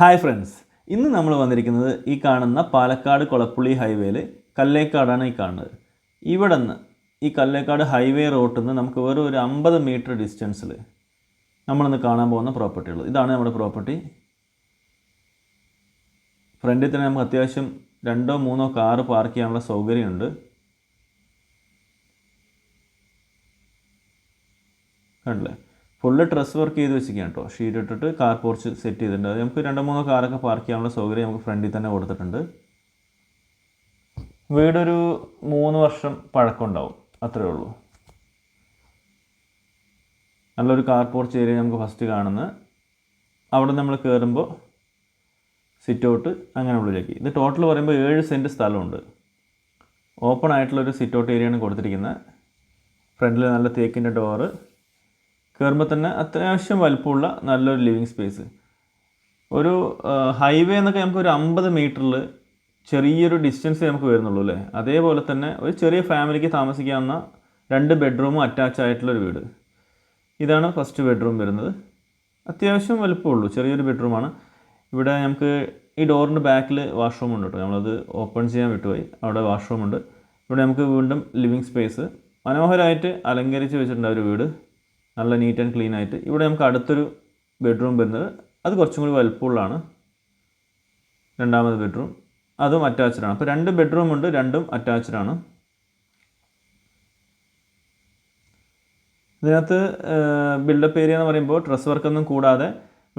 Hi friends ഇന്ന് നമ്മൾ വന്നിരിക്കുന്നത് ഈ കാണുന്ന പാലക്കാട് കൊളപ്പുള്ളി ഹൈവേയിൽ കല്ലേക്കാടാണ് ഈ കാണുന്നത്. ഇവിടെ നിന്ന് ഈ കല്ലേക്കാട് ഹൈവേ റോട്ടിൽ നിന്ന് നമുക്ക് വെറും ഒരു അമ്പത് മീറ്റർ ഡിസ്റ്റൻസിൽ നമ്മളിന്ന് കാണാൻ പോകുന്ന പ്രോപ്പർട്ടികൾ ഇതാണ് നമ്മുടെ പ്രോപ്പർട്ടി. ഫ്രണ്ടിൽ തന്നെ നമുക്ക് അത്യാവശ്യം രണ്ടോ മൂന്നോ കാറ് പാർക്ക് ചെയ്യാനുള്ള സൗകര്യമുണ്ട്. കണ്ടില്ലേ? ഫുള്ള് ഡ്രസ് വർക്ക് ചെയ്ത് വെച്ചിരിക്കുകയാണ് കേട്ടോ ഷീറ്റ് ഇട്ടിട്ട് കാർ പോർച്ച് സെറ്റ് ചെയ്തിട്ടുണ്ട്. അത് നമുക്ക് രണ്ട് മൂന്നോ കാറൊക്കെ പാർക്ക് ചെയ്യാനുള്ള സൗകര്യം നമുക്ക് ഫ്രണ്ടിൽ തന്നെ കൊടുത്തിട്ടുണ്ട്. വീടൊരു മൂന്ന് വർഷം പഴക്കമുണ്ടാവും അത്രേ ഉള്ളൂ. നല്ലൊരു കാർ പോർച്ച് ഏരിയ നമുക്ക് ഫസ്റ്റ് കാണുന്നത് അവിടെ നമ്മൾ കയറുമ്പോൾ സിറ്റ് ഔട്ട് അങ്ങനെ ഉള്ളിലേക്ക്. ഇത് ടോട്ടൽ പറയുമ്പോൾ ഏഴ് സെന്റ് സ്ഥലമുണ്ട്. ഓപ്പൺ ആയിട്ടുള്ളൊരു സിറ്റ് ഔട്ട് ഏരിയയാണ് കൊടുത്തിരിക്കുന്നത്. ഫ്രണ്ടിൽ നല്ല തേക്കിന്റെ ഡോറ് കയറുമ്പോൾ തന്നെ അത്യാവശ്യം വലുപ്പമുള്ള നല്ലൊരു ലിവിങ് സ്പേസ് ഒരു ഹൈവേ എന്നൊക്കെ നമുക്ക് ഒരു അമ്പത് മീറ്ററിൽ ചെറിയൊരു ഡിസ്റ്റൻസ് നമുക്ക് വരുന്നുള്ളൂ അല്ലേ? അതേപോലെ തന്നെ ഒരു ചെറിയ ഫാമിലിക്ക് താമസിക്കാവുന്ന രണ്ട് ബെഡ്റൂമും അറ്റാച്ച് ആയിട്ടുള്ളൊരു വീട്. ഇതാണ് ഫസ്റ്റ് ബെഡ്റൂം വരുന്നത്. അത്യാവശ്യം വലുപ്പമുള്ളൂ ചെറിയൊരു ബെഡ്റൂമാണ് ഇവിടെ നമുക്ക് ഈ ഡോറിന്റെ ബാക്കിൽ വാഷ്റൂം ഉണ്ട് കേട്ടോ. നമ്മളത് ഓപ്പൺ ചെയ്യാൻ വിട്ടുപോയി. അവിടെ വാഷ്റൂം ഉണ്ട്. ഇവിടെ നമുക്ക് വീണ്ടും ലിവിങ് സ്പേസ് മനോഹരമായിട്ട് അലങ്കരിച്ച് വെച്ചിട്ടുണ്ട് ഒരു വീട്. നല്ല നീറ്റ് ആൻഡ് ക്ലീൻ ആയിട്ട്. ഇവിടെ നമുക്ക് അടുത്തൊരു ബെഡ്റൂം വരുന്നത് അത് കുറച്ചും കൂടി വലുപ്പമുള്ളതാണ്. രണ്ടാമത് ബെഡ്റൂം അതും അറ്റാച്ച്ഡ് ആണ്. അപ്പോൾ രണ്ട് ബെഡ്റൂം ഉണ്ട് രണ്ടും അറ്റാച്ച്ഡ് ആണ്. ഇതിനകത്ത് ബിൽഡപ്പ് ഏരിയ എന്ന് പറയുമ്പോൾ ഡ്രസ് വർക്കൊന്നും കൂടാതെ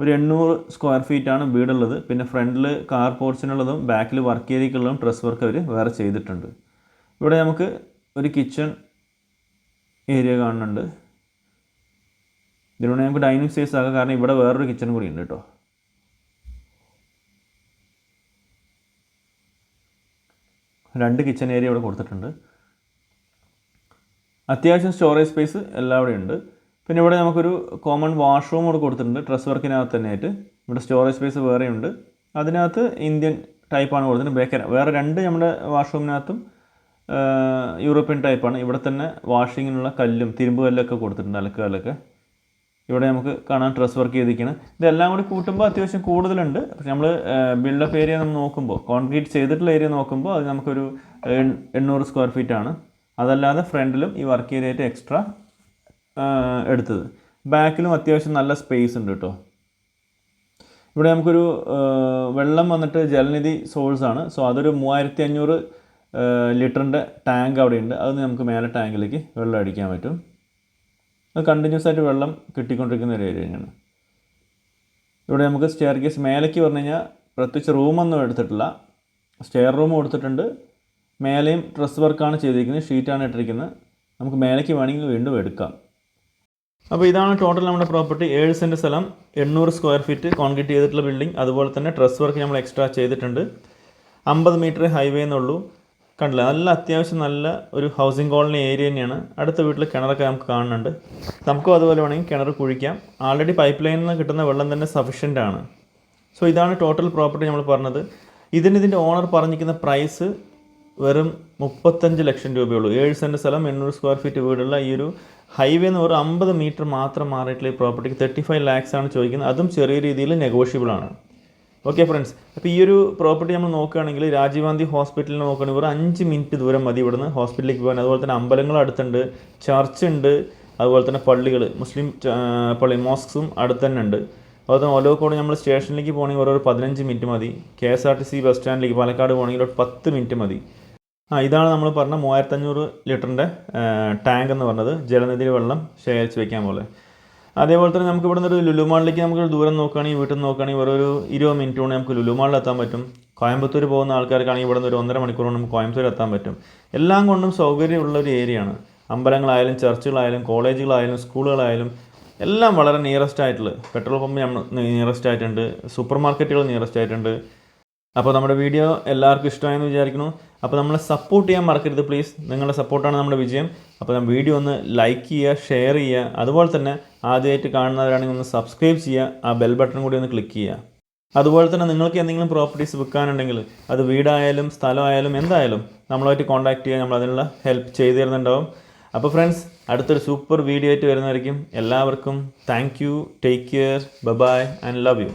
ഒരു എണ്ണൂറ് സ്ക്വയർ ഫീറ്റ് ഫീറ്റാണ് വീടുള്ളത്. പിന്നെ ഫ്രണ്ടിൽ കാർ പോർച്ചിനുള്ളതും ബാക്കിൽ വർക്ക് ഏരിയക്കുള്ളതും ഡ്രസ് വർക്ക് അവർ വേറെ ചെയ്തിട്ടുണ്ട്. ഇവിടെ നമുക്ക് ഒരു കിച്ചൺ ഏരിയ കാണുന്നുണ്ട്. ഇതിലൂടെ നമുക്ക് ഡൈനിങ് സ്പേസ് ആക്കാം കാരണം ഇവിടെ വേറൊരു കിച്ചൺ കൂടി ഉണ്ട് കേട്ടോ. രണ്ട് കിച്ചൺ ഏരിയ ഇവിടെ കൊടുത്തിട്ടുണ്ട്. അത്യാവശ്യം സ്റ്റോറേജ് സ്പേസ് എല്ലാവിടെയും ഉണ്ട്. പിന്നെ ഇവിടെ നമുക്കൊരു കോമൺ വാഷ്റൂം കൂടെ കൊടുത്തിട്ടുണ്ട്. ഡ്രസ് വർക്കിനകത്ത് തന്നെയായിട്ട്. ഇവിടെ സ്റ്റോറേജ് സ്പേസ് വേറെയുണ്ട്. അതിനകത്ത് ഇന്ത്യൻ ടൈപ്പാണ് കൊടുത്തിട്ടുണ്ട് ബേക്കർ വേറെ രണ്ട് നമ്മുടെ വാഷ്റൂമിനകത്തും യൂറോപ്യൻ ടൈപ്പാണ് ഇവിടെ തന്നെ വാഷിങ്ങിനുള്ള കല്ലും തിരുമ്പ് കല്ലൊക്കെ കൊടുത്തിട്ടുണ്ട് അലക്ക് കല്ലൊക്കെ ഇവിടെ നമുക്ക് കാണാൻ ഡ്രസ് വർക്ക് ചെയ്തിരിക്കുന്നത് ഇതെല്ലാം കൂടി കൂട്ടുമ്പോൾ അത്യാവശ്യം കൂടുതലുണ്ട്. പക്ഷെ നമ്മൾ ബിൽഡപ്പ് ഏരിയ നമ്മൾ നോക്കുമ്പോൾ കോൺക്രീറ്റ് ചെയ്തിട്ടുള്ള ഏരിയ നോക്കുമ്പോൾ അത് നമുക്കൊരു എണ്ണൂറ് സ്ക്വയർ ഫീറ്റ് ആണ്. അതല്ലാതെ ഫ്രണ്ടിലും ഈ വർക്ക് ഏരിയയായിട്ട് എക്സ്ട്രാ എടുത്തത്. ബാക്കിലും അത്യാവശ്യം നല്ല സ്പേസ് ഉണ്ട് കേട്ടോ ഇവിടെ നമുക്കൊരു വെള്ളം വന്നിട്ട് ജലനിധി സോഴ്സ് ആണ്. സോ അതൊരു മൂവായിരത്തി അഞ്ഞൂറ് ലിറ്ററിന്റെ ടാങ്ക് അവിടെയുണ്ട്. അത് നമുക്ക് മേലെ ടാങ്കിലേക്ക് വെള്ളം അടിക്കാൻ പറ്റും. അത് കണ്ടിന്യൂസ് ആയിട്ട് വെള്ളം കിട്ടിക്കൊണ്ടിരിക്കുന്ന ഒരു ഏരിയ തന്നെയാണ് ഇവിടെ നമുക്ക് സ്റ്റെയർ കേസ് മേലേക്ക് പറഞ്ഞു കഴിഞ്ഞാൽ പ്രത്യേകിച്ച് റൂമൊന്നും എടുത്തിട്ടില്ല. സ്റ്റെയർ റൂം കൊടുത്തിട്ടുണ്ട്. മേലെയും ഡ്രസ് വർക്കാണ് ചെയ്തിരിക്കുന്നത്. ഷീറ്റാണ് ഇട്ടിരിക്കുന്നത്. നമുക്ക് മേലേക്ക് വേണമെങ്കിൽ വീണ്ടും എടുക്കാം. അപ്പോൾ ഇതാണ് ടോട്ടൽ നമ്മുടെ പ്രോപ്പർട്ടി ഏഴ് സെന്റ് സ്ഥലം എണ്ണൂറ് സ്ക്വയർ ഫീറ്റ് കോൺക്രീറ്റ് ചെയ്തിട്ടുള്ള ബിൽഡിംഗ് അതുപോലെ തന്നെ ഡ്രസ് വർക്ക് നമ്മൾ എക്സ്ട്രാ ചെയ്തിട്ടുണ്ട്. അമ്പത് മീറ്റർ ഹൈവേ എന്നുള്ളൂ. കണ്ടില്ല. നല്ല അത്യാവശ്യം നല്ല ഒരു ഹൗസിംഗ് കോളനി ഏരിയ തന്നെയാണ്. അടുത്ത വീട്ടിൽ കിണറൊക്കെ നമുക്ക് കാണുന്നുണ്ട്. നമുക്കും അതുപോലെ വേണമെങ്കിൽ കിണർ കുഴിക്കാം. ആൾറെഡി പൈപ്പ് ലൈനിൽ നിന്ന് കിട്ടുന്ന വെള്ളം തന്നെ സഫിഷ്യന്റ് ആണ്. സോ ഇതാണ് ടോട്ടൽ പ്രോപ്പർട്ടി നമ്മൾ പറഞ്ഞത്. ഇതിന് ഇതിന്റെ ഓണർ പറഞ്ഞിരിക്കുന്ന പ്രൈസ് വെറും മുപ്പത്തഞ്ച് ലക്ഷം രൂപയുള്ളൂ. ഏഴ് സെന്റ് സ്ഥലം എണ്ണൂറ് സ്ക്വയർ ഫീറ്റ് വീടുള്ള ഈ ഒരു ഹൈവേ എന്ന് ഒരു അമ്പത് മീറ്റർ മാത്രം മാറിയിട്ടുള്ള ഈ പ്രോപ്പർട്ടിക്ക് തേർട്ടി ഫൈവ് ലാക്സ് ആണ് ചോദിക്കുന്നത്. അതും ചെറിയ രീതിയിൽ നെഗോഷ്യബിൾ ആണ്. ഓക്കെ ഫ്രണ്ട്സ് അപ്പോൾ ഈ ഒരു പ്രോപ്പർട്ടി നമ്മൾ നോക്കുകയാണെങ്കിൽ രാജീവ് ഗാന്ധി ഹോസ്പിറ്റലിൽ നോക്കുകയാണെങ്കിൽ വെറും അഞ്ച് മിനിറ്റ് ദൂരം മതി ഇവിടുന്ന് ഹോസ്പിറ്റലിലേക്ക് പോകാൻ. അതുപോലെ തന്നെ അമ്പലങ്ങൾ അടുത്തുണ്ട് ചർച്ച് ഉണ്ട് അതുപോലെ തന്നെ പള്ളികൾ മുസ്ലിം പള്ളി മോസ്ക്സും അടുത്ത് തന്നെ ഉണ്ട്. അതുപോലെ തന്നെ ഒലോക്കോട് നമ്മൾ സ്റ്റേഷനിലേക്ക് പോകണമെങ്കിൽ ഓരോ പതിനഞ്ച് മിനിറ്റ് മതി. K S R T C bus സ്റ്റാൻഡിലേക്ക് Palakkad പോകണമെങ്കിൽ ഒരു പത്ത് മിനിറ്റ് മതി. ആ ഇതാണ് നമ്മൾ പറഞ്ഞ മൂവായിരത്തഞ്ഞൂറ് ലിറ്ററിന്റെ ടാങ്ക് എന്ന് പറഞ്ഞത് ജലനിധി വെള്ളം ശേഖരിച്ച് വെക്കാൻ പോലെ. അതേപോലെ തന്നെ നമുക്ക് ഇവിടെ നിന്ന് ഒരു ലുലുമാളിലേക്ക് നമുക്ക് ദൂരം നോക്കുകയാണെങ്കിൽ വീട്ടിൽ നിന്ന് നോക്കുകയാണെങ്കിൽ വെറും ഒരു ഇരുപത് മിനിറ്റ് കൊണ്ട് നമുക്ക് ലുലുമാളിൽ എത്താൻ പറ്റും. കോയമ്പത്തൂർ പോകുന്ന ആൾക്കാർക്കാണെങ്കിൽ ഇവിടെ നിന്ന് ഒരു ഒന്നര മണിക്കൂർ കൊണ്ട് നമുക്ക് കോയമ്പത്തൂർ എത്താൻ പറ്റും. എല്ലാം കൊണ്ടും സൗകര്യമുള്ള ഒരു ഏരിയയാണ് അമ്പലങ്ങളായാലും ചർച്ചുകളായാലും കോളേജുകളായാലും സ്കൂളുകളായാലും എല്ലാം വളരെ നിയറസ്റ്റ് ആയിട്ടുള്ള പെട്രോൾ പമ്പ് നമ്മൾ നിയറസ്റ്റ് ആയിട്ടുണ്ട്. സൂപ്പർ മാർക്കറ്റുകൾ നിയറസ്റ്റ് ആയിട്ടുണ്ട്. അപ്പോൾ നമ്മുടെ വീഡിയോ എല്ലാവർക്കും ഇഷ്ടമായെന്ന് വിചാരിക്കുന്നു. അപ്പോൾ നമ്മളെ സപ്പോർട്ട് ചെയ്യാൻ മറക്കരുത് പ്ലീസ് നിങ്ങളുടെ സപ്പോർട്ടാണ് നമ്മുടെ വിജയം. അപ്പോൾ നമ്മൾ വീഡിയോ ഒന്ന് ലൈക്ക് ചെയ്യുക ഷെയർ ചെയ്യുക. അതുപോലെ തന്നെ ആദ്യമായിട്ട് കാണുന്നവരാണെങ്കിൽ ഒന്ന് സബ്സ്ക്രൈബ് ചെയ്യുക ആ ബെൽ ബട്ടൺ കൂടി ഒന്ന് ക്ലിക്ക് ചെയ്യുക. അതുപോലെ തന്നെ നിങ്ങൾക്ക് എന്തെങ്കിലും പ്രോപ്പർട്ടീസ് വിൽക്കാനുണ്ടെങ്കിൽ അത് വീടായാലും സ്ഥലമായാലും എന്തായാലും നമ്മളായിട്ട് കോൺടാക്ട് ചെയ്യുക. നമ്മൾ അതിനുള്ള ഹെൽപ്പ് ചെയ്തു തരുന്നുണ്ടാവും. അപ്പോൾ ഫ്രണ്ട്സ് അടുത്തൊരു സൂപ്പർ വീഡിയോ ആയിട്ട് വരുന്നതായിരിക്കും. എല്ലാവർക്കും thank you take care bye bye and love you